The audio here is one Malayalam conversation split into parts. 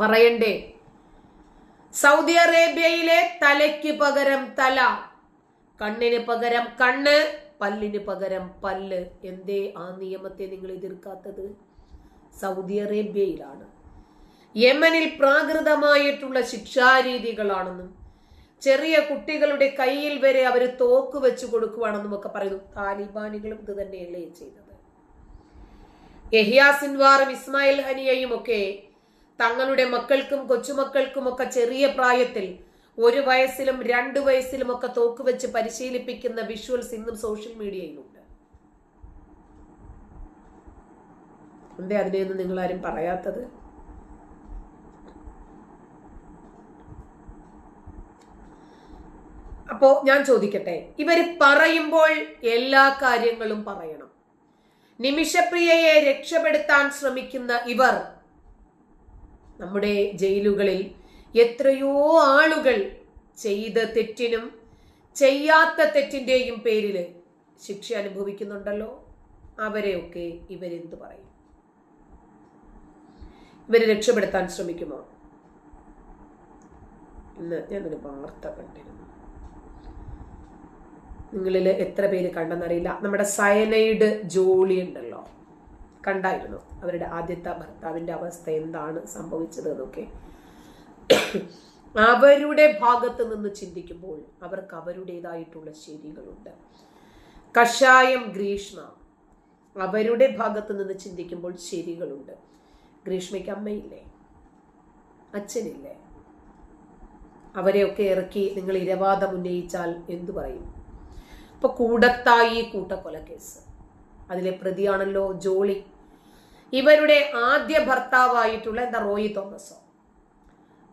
പറയണ്ടേ? സൗദി അറേബ്യയിലെ തലയ്ക്ക് പകരം തല കണ്ണിന് പകരം കണ്ണ് പല്ലിന് പകരം പല്ല്. എന്തേ ആ നിയമത്തെ നിങ്ങൾ എതിർക്കാത്തത്? സൗദി അറേബ്യയിലാണ്. യമനിൽ പ്രാകൃതമായിട്ടുള്ള ശിക്ഷാരീതികളാണെന്നും ചെറിയ കുട്ടികളുടെ കയ്യിൽ വരെ അവർ തോക്ക് വെച്ച് കൊടുക്കുവാണെന്നും ഒക്കെ പറയുന്നു. താലിബാനികളും ഇത് തന്നെയല്ലേ ചെയ്തത്. യഹിയ സിൻവാറും ഇസ്മായിൽ ഹനിയയും ഒക്കെ തങ്ങളുടെ മക്കൾക്കും കൊച്ചുമക്കൾക്കും ഒക്കെ ചെറിയ പ്രായത്തിൽ ഒരു വയസ്സിലും രണ്ടു വയസ്സിലും ഒക്കെ തോക്ക് വെച്ച് പരിശീലിപ്പിക്കുന്ന വിഷ്വൽസ് ഇന്നും സോഷ്യൽ മീഡിയയിലുണ്ട് എന്തേ നിങ്ങൾ ആരും പറയാത്തത്? അപ്പോ ഞാൻ ചോദിക്കട്ടെ ഇവർ പറയുമ്പോൾ എല്ലാ കാര്യങ്ങളും പറയണം. നിമിഷപ്രിയയെ രക്ഷപ്പെടുത്താൻ ശ്രമിക്കുന്ന ഇവർ നമ്മുടെ ജയിലുകളിൽ എത്രയോ ആളുകൾ ചെയ്ത തെറ്റിനും ചെയ്യാത്ത തെറ്റിന്റെയും പേരിൽ ശിക്ഷ അനുഭവിക്കുന്നുണ്ടല്ലോ. അവരെയൊക്കെ ഇവരെന്ത് പറയും? ഇവരെ രക്ഷപ്പെടുത്താൻ ശ്രമിക്കുമോ? ഇന്ന് ഞാനൊരു വാർത്ത കണ്ടിരുന്നു. നിങ്ങളിൽ എത്ര പേര് കണ്ടെന്നറിയില്ല. നമ്മുടെ സയനൈഡ് ജോളി ഉണ്ടല്ലോ കണ്ടായിരുന്നു. അവരുടെ ആദ്യത്തെ ഭർത്താവിന്റെ അവസ്ഥ എന്താണ് സംഭവിച്ചത് എന്നൊക്കെ അവരുടെ ഭാഗത്ത് നിന്ന് ചിന്തിക്കുമ്പോൾ അവർക്ക് അവരുടേതായിട്ടുള്ള ശരികളുണ്ട്. കഷായം ഗ്രീഷ്മ. അവരുടെ ഭാഗത്ത് നിന്ന് ചിന്തിക്കുമ്പോൾ ശരികളുണ്ട്. ഗ്രീഷ്മയ്ക്ക് അമ്മയില്ലേ? അച്ഛനില്ലേ? അവരെയൊക്കെ ഇറക്കി നിങ്ങൾ ഇരവാദം ഉന്നയിച്ചാൽ എന്തു പറയും? ഇപ്പൊ കൂടത്തായി കൂട്ടക്കൊലക്കേസ്. അതിലെ പ്രതിയാണല്ലോ ജോളി. ഇവരുടെ ആദ്യ ഭർത്താവായിട്ടുള്ള എന്താ റോയി തോമസോ.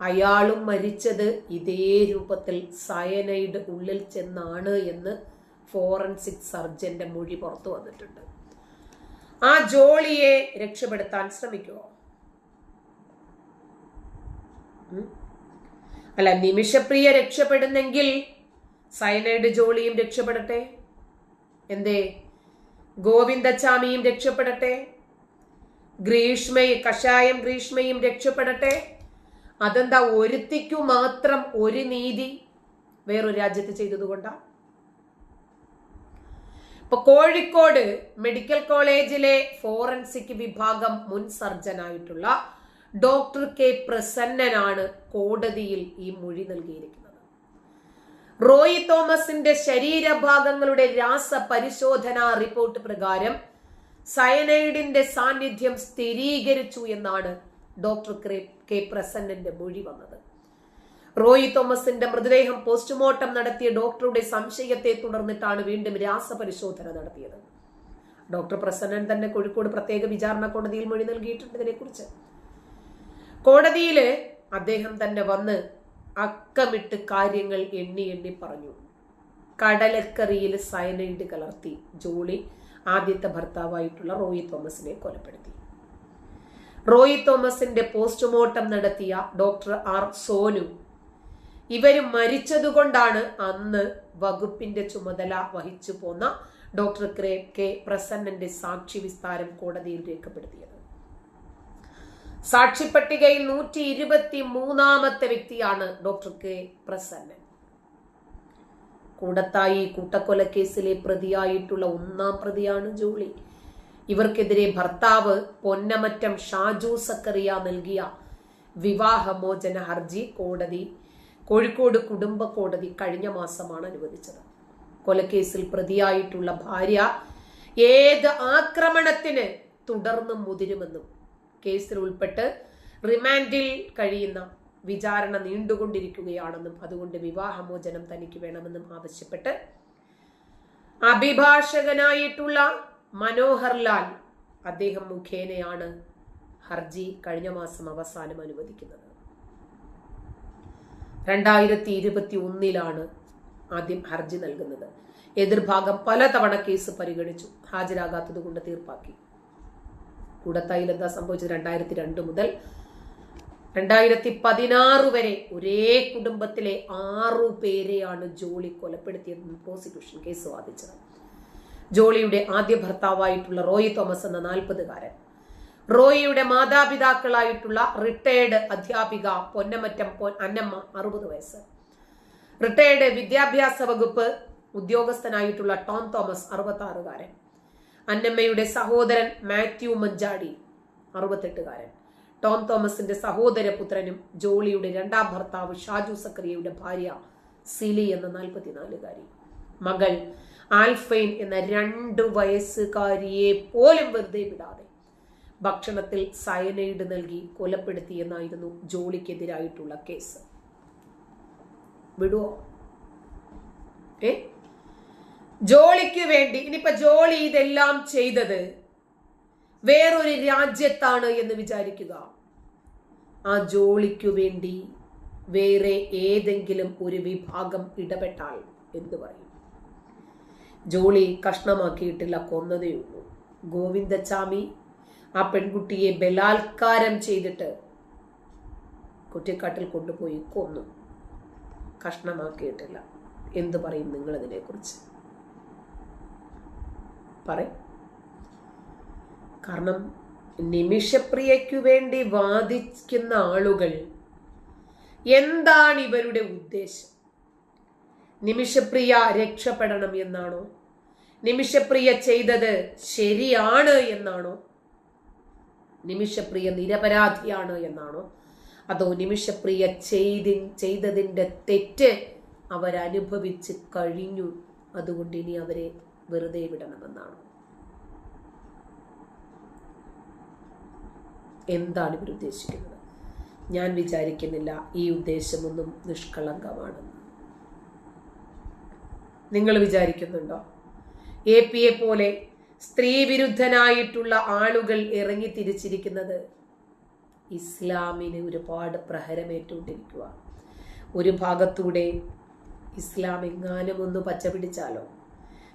അയാളും മരിച്ചത് ഇതേ രൂപത്തിൽ സയനൈഡ് ഉള്ളിൽ ചെന്നാണ് എന്ന് ഫോറൻസിക് സർജന്റെ മൊഴി പുറത്തു വന്നിട്ടുണ്ട്. ആ ജോളിയെ രക്ഷപ്പെടുത്താൻ ശ്രമിക്കുമോ അല്ല നിമിഷപ്രിയ രക്ഷപ്പെടുന്നെങ്കിൽ സയനൈഡ് ജോളിയും രക്ഷപ്പെടട്ടെ? എന്തേ? ഗോവിന്ദച്ചാമിയും രക്ഷപ്പെടട്ടെ? ഗ്രീഷ്മയും കഷായം ഗ്രീഷ്മയും രക്ഷപ്പെടട്ടെ. അതെന്താ ഒരുത്തിക്കു മാത്രം ഒരു നീതി വേറൊരു രാജ്യത്ത് ചെയ്തതുകൊണ്ടാ? ഇപ്പൊ കോഴിക്കോട് മെഡിക്കൽ കോളേജിലെ ഫോറൻസിക് വിഭാഗം മുൻ സർജനായിട്ടുള്ള ഡോക്ടർ കെ പ്രസന്നനാണ് കോടതിയിൽ ഈ മൊഴി നൽകിയിരിക്കുന്നത്. റോയി തോമസിന്റെ ശരീരഭാഗങ്ങളുടെ രാസ പരിശോധനാ റിപ്പോർട്ട് പ്രകാരം സയനൈഡിന്റെ സാന്നിധ്യം സ്ഥിരീകരിച്ചു എന്നാണ് ഡോക്ടർ കെ പ്രസന്നന്റെ മൊഴി വന്നത്. റോയി തോമസിന്റെ മൃതദേഹം പോസ്റ്റ്മോർട്ടം നടത്തിയ ഡോക്ടറുടെ സംശയത്തെ തുടർന്നിട്ടാണ് വീണ്ടും രാസപരിശോധന നടത്തിയത്. ഡോക്ടർ പ്രസന്നൻ തന്നെ കോഴിക്കോട് പ്രത്യേക വിചാരണ കോടതിയിൽ മൊഴി നൽകിയിട്ടുണ്ട് ഇതിനെക്കുറിച്ച്. കോടതിയിൽ അദ്ദേഹം തന്നെ വന്ന് അക്കമിട്ട് കാര്യങ്ങൾ എണ്ണി എണ്ണി പറഞ്ഞു. കടലക്കറിയിൽ സയനൈഡ് കലർത്തി ജോളി ആദ്യത്തെ ഭർത്താവായിട്ടുള്ള റോയി തോമസിനെ കൊലപ്പെടുത്തി. റോയി തോമസിന്റെ പോസ്റ്റ്മോർട്ടം നടത്തിയ ഡോക്ടർ ആർ സോനു. ഇവർ മരിച്ചതുകൊണ്ടാണ് അന്ന് വകുപ്പിന്റെ ചുമതല വഹിച്ചു പോന്ന ഡോക്ടർ ക്രേ കെ പ്രസന്നന്റെ സാക്ഷി വിസ്താരം കോടതിയിൽ രേഖപ്പെടുത്തിയത്. സാക്ഷിപ്പട്ടികയിൽ നൂറ്റി ഇരുപത്തി മൂന്നാമത്തെ വ്യക്തിയാണ് ഡോക്ടർ കെ പ്രസന്നൻ. കൂടത്തായി കൂട്ടക്കൊലക്കേസിലെ പ്രതിയായിട്ടുള്ള ഒന്നാം പ്രതിയാണ് ജോളി. ഇവർക്കെതിരെ ഭർത്താവ് പൊന്നമറ്റം ഷാജു സക്കറിയ നൽകിയ വിവാഹമോചന ഹർജി കോടതി കോഴിക്കോട് കുടുംബ കോടതി കഴിഞ്ഞ മാസമാണ് അനുവദിച്ചത്. കൊലക്കേസിൽ പ്രതിയായിട്ടുള്ള ഭാര്യ ഏത് ആക്രമണത്തിന് തുടർന്നും മുതിരുമെന്നും കേസിൽ ഉൾപ്പെട്ട് റിമാൻഡിൽ കഴിയുന്ന വിചാരണ നീണ്ടുകൊണ്ടിരിക്കുകയാണെന്നും അതുകൊണ്ട് വിവാഹമോചനം തനിക്ക് വേണമെന്നും ആവശ്യപ്പെട്ട് അഭിഭാഷകനായിട്ടുള്ള മനോഹർ ലാൽ അദ്ദേഹം മുഖേനയാണ് ഹർജി കഴിഞ്ഞ മാസം അവസാനം അനുവദിക്കുന്നത്. രണ്ടായിരത്തി ഇരുപത്തി ഒന്നിലാണ് ആദ്യം ഹർജി നൽകുന്നത്. എതിർഭാഗം പലതവണ കേസ് പരിഗണിച്ചു. ഹാജരാകാത്തത് കൊണ്ട് തീർപ്പാക്കി. കൂടത്തായിൽ എന്താ സംഭവിച്ചത്? രണ്ടായിരത്തി രണ്ട് മുതൽ രണ്ടായിരത്തി പതിനാറ് വരെ ഒരേ കുടുംബത്തിലെ ആറു പേരെയാണ് ജോളി കൊലപ്പെടുത്തിയതെന്ന് പ്രോസിക്യൂഷൻ കേസ് വാദിച്ചത്. ജോളിയുടെ ആദ്യ ഭർത്താവായിട്ടുള്ള റോയി തോമസ് എന്ന നാൽപ്പതുകാരൻ. റോയിയുടെ മാതാപിതാക്കളായിട്ടുള്ള റിട്ടയർഡ് അധ്യാപിക പൊന്നമറ്റം പൊൻ അന്നമ്മ അറുപത് വയസ്സ്. റിട്ടയർഡ് വിദ്യാഭ്യാസ വകുപ്പ് ഉദ്യോഗസ്ഥനായിട്ടുള്ള ടോം തോമസ് അറുപത്തി ആറുകാരൻ അന്നമ്മയുടെ സഹോദരൻ മാത്യു മഞ്ചാടി അറുപത്തെട്ടുകാരൻ. ടോം തോമസിന്റെ സഹോദരപുത്രനും ജോളിയുടെ രണ്ടാം ഭർത്താവ് ഷാജു സക്രിയയുടെ ഭാര്യ സിലി എന്ന നാൽപ്പത്തിനാലുകാരി. മകൾ ആൽഫൈൻ എന്ന രണ്ട് വയസ്സുകാരിയെ പോലും വെറുതെ വിടാതെ ഭക്ഷണത്തിൽ സയനൈഡ് നൽകി കൊലപ്പെടുത്തിയെന്നായിരുന്നു ജോളിക്കെതിരായിട്ടുള്ള കേസ്. വിടുവോ? ഏ? ജോളിക്ക് വേണ്ടി ഇനിയിപ്പൊ ജോളി ഇതെല്ലാം ചെയ്തത് വേറൊരു രാജ്യത്താണ് എന്ന് വിചാരിക്കുക. ആ ജോളിക്കു വേണ്ടി വേറെ ഏതെങ്കിലും ഒരു വിഭാഗം ഇടപെട്ടാൽ എന്ന് പറയും. ജോളി കഷ്ണമാക്കിയിട്ടില്ല കൊന്നതേയുള്ളൂ ഗോവിന്ദച്ചാമി ആ പെൺകുട്ടിയെ ബലാത്കാരം ചെയ്തിട്ട് കുറ്റിക്കാട്ടിൽ കൊണ്ടുപോയി കൊന്നു. കഷ്ണമാക്കിയിട്ടില്ല എന്തു പറയും നിങ്ങൾ ഇതിനെക്കുറിച്ച് പറയും. കാരണം നിമിഷപ്രിയയ്ക്കു വേണ്ടി വാദിക്കുന്ന ആളുകൾ എന്താണ് ഇവരുടെ ഉദ്ദേശം? നിമിഷപ്രിയ രക്ഷപ്പെടണം എന്നാണോ? നിമിഷപ്രിയ ചെയ്തത് ശരിയാണ് എന്നാണോ? നിമിഷപ്രിയ നിരപരാധിയാണ് എന്നാണോ? അതോ നിമിഷപ്രിയ ചെയ്തി ചെയ്തതിന്റെ തെറ്റ് അവരനുഭവിച്ച് കഴിഞ്ഞു അതുകൊണ്ട് ഇനി അവരെ വെറുതെ വിടണമെന്നാണോ? എന്താണ് ഇവർ ഉദ്ദേശിക്കുന്നത്? ഞാൻ വിചാരിക്കുന്നില്ല ഈ ഉദ്ദേശമൊന്നും നിഷ്കളങ്കമാണ് നിങ്ങൾ വിചാരിക്കുന്നുണ്ടോ? എ പി എ പോലെ സ്ത്രീ വിരുദ്ധനായിട്ടുള്ള ആളുകൾ ഇറങ്ങി തിരിച്ചിരിക്കുന്നത് ഇസ്ലാമിന് ഒരുപാട് പ്രഹരമേറ്റുകൊണ്ടിരിക്കുക ഒരു ഭാഗത്തൂടെ ഇസ്ലാം എങ്ങാനും ഒന്ന് പച്ച പിടിച്ചാലോ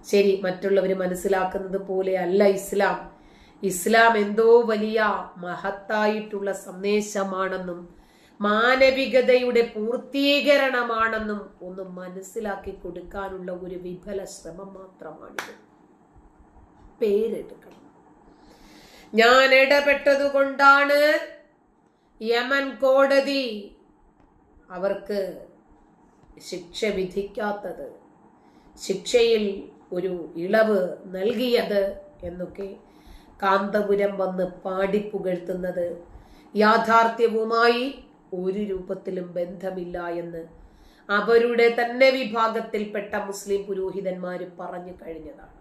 ശരി മറ്റുള്ളവർ മനസ്സിലാക്കുന്നത് പോലെ അല്ല ഇസ്ലാം. ഇസ്ലാം എന്തോ വലിയ മഹത്തായിട്ടുള്ള സന്ദേശമാണെന്നും മാനവികതയുടെ പൂർത്തീകരണമാണെന്നും ഒന്ന് മനസ്സിലാക്കി കൊടുക്കാനുള്ള ഒരു വിഫല ശ്രമം മാത്രമാണിത്. പേരെടുക്കണം. ഞാൻ ഇടപെട്ടതുകൊണ്ടാണ് യമൻ കോടതി അവർക്ക് ശിക്ഷ വിധിക്കാത്തത് ശിക്ഷയിൽ ഒരു ഇളവ് നൽകിയത് എന്നൊക്കെ കാന്തപുരം വന്ന് പാടിപ്പുകഴ്ത്തുന്നത് യാഥാർത്ഥ്യവുമായി ഒരു രൂപത്തിലും ബന്ധമില്ല എന്ന് അവരുടെ തന്നെ വിഭാഗത്തിൽപ്പെട്ട മുസ്ലിം പുരോഹിതന്മാര് പറഞ്ഞു കഴിഞ്ഞതാണ്.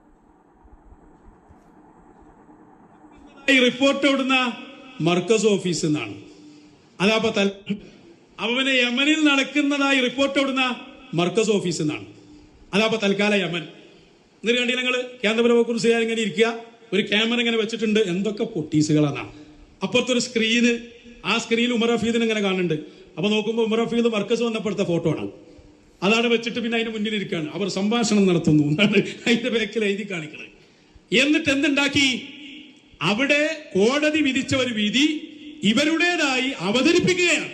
റിപ്പോർട്ട് ഇവിടുന്ന മർക്കസ് അതാപ്പോ തൽ അവനെ യമനിൽ നടക്കുന്നതായി റിപ്പോർട്ട് ഇവിടുന്ന മർക്കസ് ഓഫീസിൽ നിന്നാണ്. അതാപ്പോ തൽക്കാല യമൻ. എന്നിട്ട് കണ്ടി ഞങ്ങൾ കേന്ദ്രപുരം കുറിച്ച് ഇങ്ങനെ ഇരിക്കുക. ഒരു ക്യാമറ ഇങ്ങനെ വെച്ചിട്ടുണ്ട്. എന്തൊക്കെ പൊട്ടീസുകളാണ് അപ്പുറത്തൊരു സ്ക്രീന് ആ സ്ക്രീനിൽ ഉമർ ഹഫീദിനെ ഇങ്ങനെ കാണുന്നുണ്ട്. അപ്പൊ നോക്കുമ്പോൾ ഉമർ ഹഫീദ് മർക്കസ് വന്നപ്പോഴത്തെ ഫോട്ടോ ആണ്. അതാണ് വെച്ചിട്ട് പിന്നെ അതിന് മുന്നിൽ ഇരിക്കുകയാണ് അവർ സംഭാഷണം നടത്തുന്നു എന്നാണ് അതിന്റെ ബാക്കിൽ എഴുതി കാണിക്കുന്നത് എന്നിട്ട് എന്തുണ്ടാക്കി? അവിടെ കോടതി വിധിച്ച ഒരു വിധി ഇവരുടേതായി അവതരിപ്പിക്കുകയാണ്.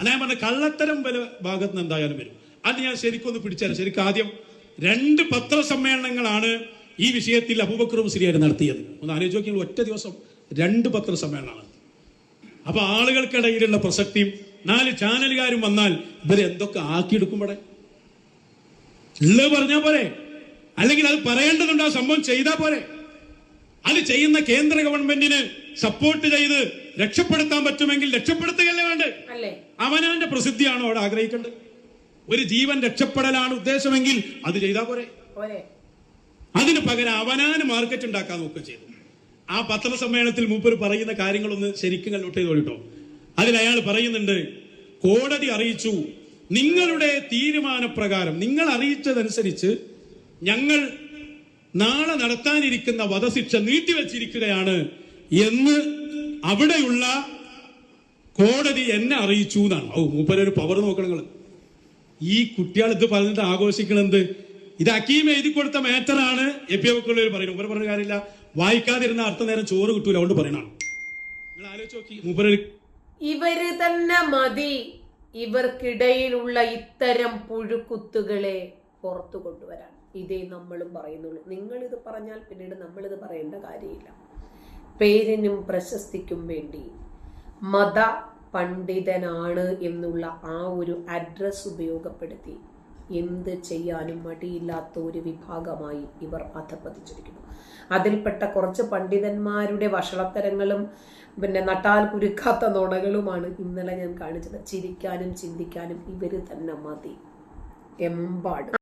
അതായത് പറഞ്ഞ കള്ളത്തരം വല ഭാഗത്ത് നിന്ന് എന്തായാലും വരും. അത് ഞാൻ ശരിക്കൊന്ന് പിടിച്ചാലും ശരിക്കും ആദ്യം രണ്ട് പത്രസമ്മേളനങ്ങളാണ് ഈ വിഷയത്തിൽ അബൂബക്കറും സിരിയാണ് നടത്തിയത്. ഒന്ന് ആലോചിച്ച് നോക്കിയാൽ ഒറ്റ ദിവസം രണ്ട് പത്രസമ്മേളനമാണ് അപ്പൊ ആളുകൾക്കിടയിലുള്ള പ്രസക്തിയും നാല് ചാനലുകാരും വന്നാൽ ഇവരെ എന്തൊക്കെ ആക്കിയെടുക്കുമ്പോടെ ഉള്ളത് പറഞ്ഞാ പോരെ. അല്ലെങ്കിൽ അത് പറയേണ്ടതുണ്ട് ആ സംഭവം ചെയ്താൽ പോരെ. അത് ചെയ്യുന്ന കേന്ദ്ര ഗവൺമെന്റിന് സപ്പോർട്ട് ചെയ്ത് രക്ഷപ്പെടുത്താൻ പറ്റുമെങ്കിൽ രക്ഷപ്പെടുത്തുകയല്ലേ വേണ്ടേ അവനവന്റെ പ്രസിദ്ധിയാണോ അവിടെ ആഗ്രഹിക്കേണ്ടത്? ഒരു ജീവൻ രക്ഷപ്പെടലാണ് ഉദ്ദേശമെങ്കിൽ അത് ചെയ്താൽ പോരെ. അതിന് പകരം അവനാന് മാർക്കറ്റ് ഉണ്ടാക്കാൻ നോക്കുക ചെയ്തു. ആ പത്രസമ്മേളനത്തിൽ മൂപ്പര് പറയുന്ന കാര്യങ്ങളൊന്ന് ശരിക്കും കണ്ടോട്ട് ചെയ്തോളിട്ടോ അതിൽ അയാൾ പറയുന്നുണ്ട് കോടതി അറിയിച്ചു നിങ്ങളുടെ തീരുമാനപ്രകാരം നിങ്ങൾ അറിയിച്ചതനുസരിച്ച് ഞങ്ങൾ നാളെ നടത്താനിരിക്കുന്ന വധശിക്ഷ നീട്ടിവെച്ചിരിക്കുകയാണ് എന്ന് അവിടെയുള്ള കോടതി എന്നെ അറിയിച്ചു എന്നാണ്. ഓ മൂപ്പരൊരു പവർ നോക്കണങ്ങൾ ഈ കുട്ടികൾ ഇത് പറഞ്ഞിട്ട് ആഘോഷിക്കണത് ഇത് അക്കീം എഴുതി കൊടുത്ത മാറ്ററാണ് എ പി ഒക്കുള്ളവർ പറയുന്നത്. മൂപ്പർ പറഞ്ഞ കാര്യമില്ല. വായിക്കാതിരുന്ന അർത്ഥ നേരം ചോറ് കിട്ടൂല അതുകൊണ്ട് പറയണാണ് നിങ്ങൾ ആലോചിച്ച് നോക്കി മൂപ്പര് ഇവർ തന്നെ മതി. ഇവർക്കിടയിലുള്ള ഇത്തരം പുഴുക്കുത്തുകളെ പുറത്തു കൊണ്ടുവരാൻ. ഇതേ നമ്മളും പറയുന്നുള്ളൂ. നിങ്ങൾ ഇത് പറഞ്ഞാൽ പിന്നീട് നമ്മളിത് പറയേണ്ട കാര്യമില്ല. പേരിനും പ്രശസ്തിക്കും വേണ്ടി മത പണ്ഡിതനാണ് എന്നുള്ള ആ ഒരു അഡ്രസ് ഉപയോഗപ്പെടുത്തി എന്ത് ചെയ്യാനും മടിയില്ലാത്ത ഒരു വിഭാഗമായി ഇവർ അധപ്പതിച്ചിരിക്കുന്നു അതിൽപ്പെട്ട കുറച്ച് പണ്ഡിതന്മാരുടെ വഷളത്തരങ്ങളും പിന്നെ നട്ടാൽ കുരുക്കാത്ത നുണകളുമാണ് ഇന്നലെ ഞാൻ കാണിച്ചത്. ചിരിക്കാനും ചിന്തിക്കാനും ഇവർ തന്നെ മതി. എമ്പാട്.